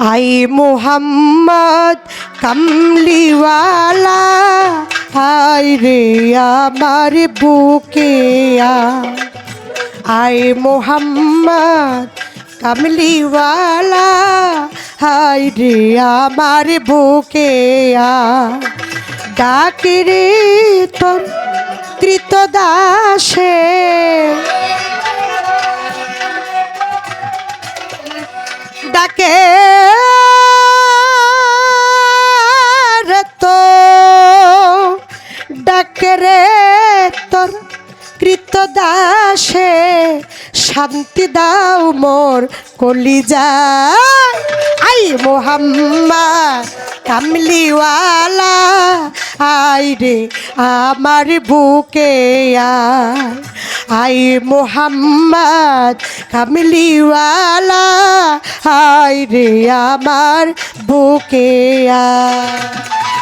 I Mohammad কামলিওয়ালা high রে আমার বুকে আই মোহাম্মদ কামলিওয়ালা হাই রে আমার বুকে ডাকে রে তোর কৃতদাসে ডাকে শান্তি দাও মোর কলিজা। আই মোহাম্মদ কামলিওয়ালা, আই রে আমার বুকে আই মোহাম্মদ কামলিওয়ালা, আই রে আমার বুকে আয়।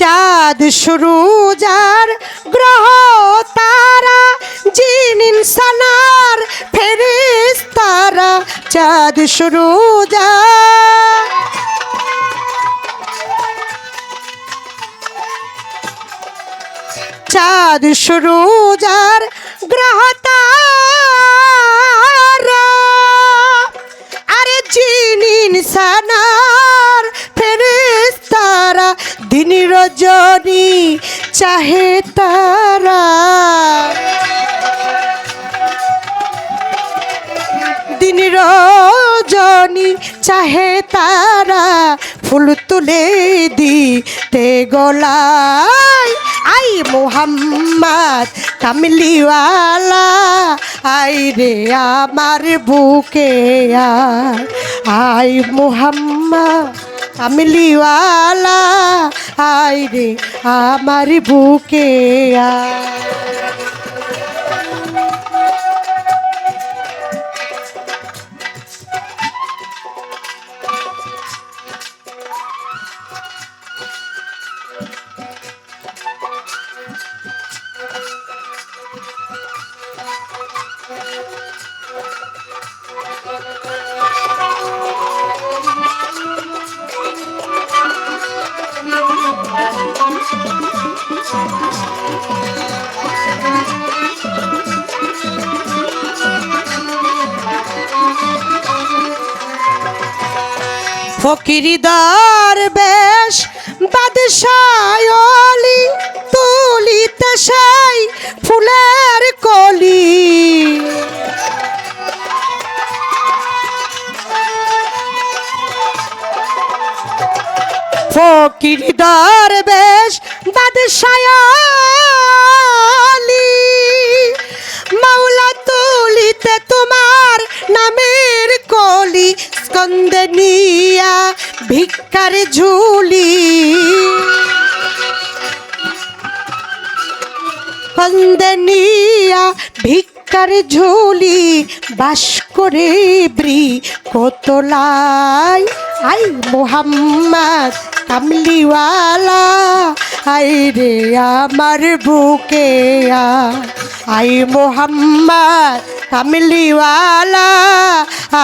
চাঁদ শুরু, যার গ্রহ তারা, জিন ইনসানার ফেরিস তারা চাঁদ শুরু, যার চাঁদ শুরু, যার গ্রহ তারা। আরে জিন ইনসানার দিন রজনী চাহে তারা। দিন রজনী চাহে তারা, ফুল তুলে দিতে গলায়। আই মোহাম্মদ কামলিওয়ালা, আই রে আমার বুকে আই মোহাম্মদ কামলিওয়ালা আই রে আমার বুকে আয় ফকিরিদার বেশ বাদশায়লি তুলিতে সাই ফুলের কলি। ফকিরিদার বেশ বাদশায়লি মাওলা তুলিতে তোমার নামের কলি স্কন্দে নিয়া ভিক্ষার ঝুলি। স্কন্দে নিয়া ভিক্ষার ঝুলি বাস করে ব্রি কতলাই আই মোহাম্মদ কামলিওয়ালা আই রে আমার বুকে আই মোহাম্মদ কামলিওয়ালা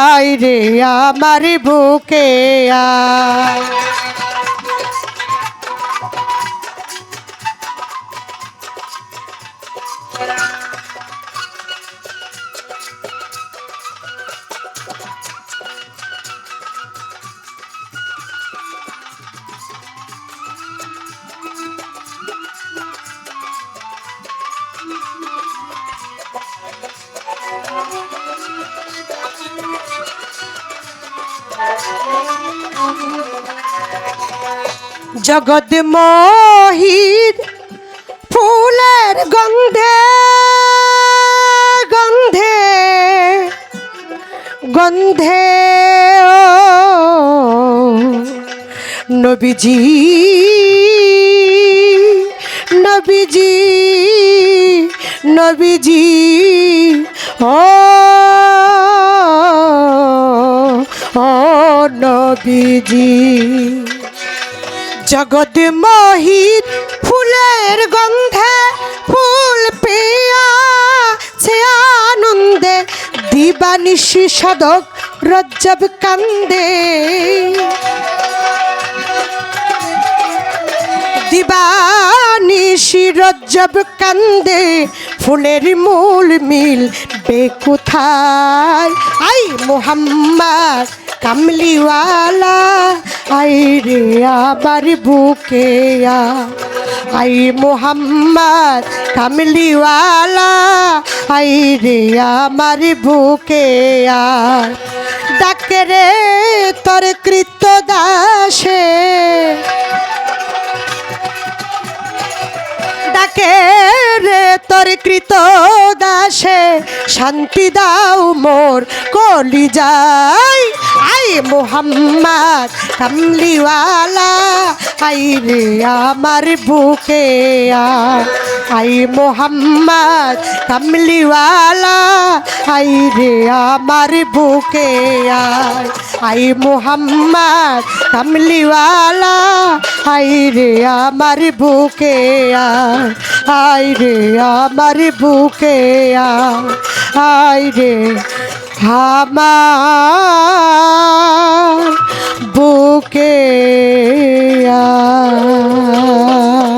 আই রে আমার বুকে আয় জগৎ মহির ফুলের গন্ধে গন্ধে গন্ধে নবীজি নবীজি নবীজি ও নবীজি। জগৎ মহিত ফুলের গন্ধে ফুল পেয়া সে আনন্দে। দিবানিশি সদক রজ্জব কান্দে। দিবানিশি রজ্জব কান্দে, ফুলের মূল মিল বেকুথায় আই মোহাম্মদ কামলিওয়ালা, আই রে আবার বুকে। আই মোহাম্মদ কামলিওয়ালা, আই রে আমার বুকে আ। ডাকে রে তোর কৃত দাসে তোর কৃত দাসে শান্তি দাও মোর কলি যাই আই মোহাম্মদ কামলিওয়ালা আই রে আমার বুকে। আই মোহাম্মদ কামলিওয়ালা আই রে আমার বুকে। আই মোহাম্মদ কামলিওয়ালা আই রে আমার বুকে। আই রে আমার বুকে আয়। রে আমার বুকে আয়।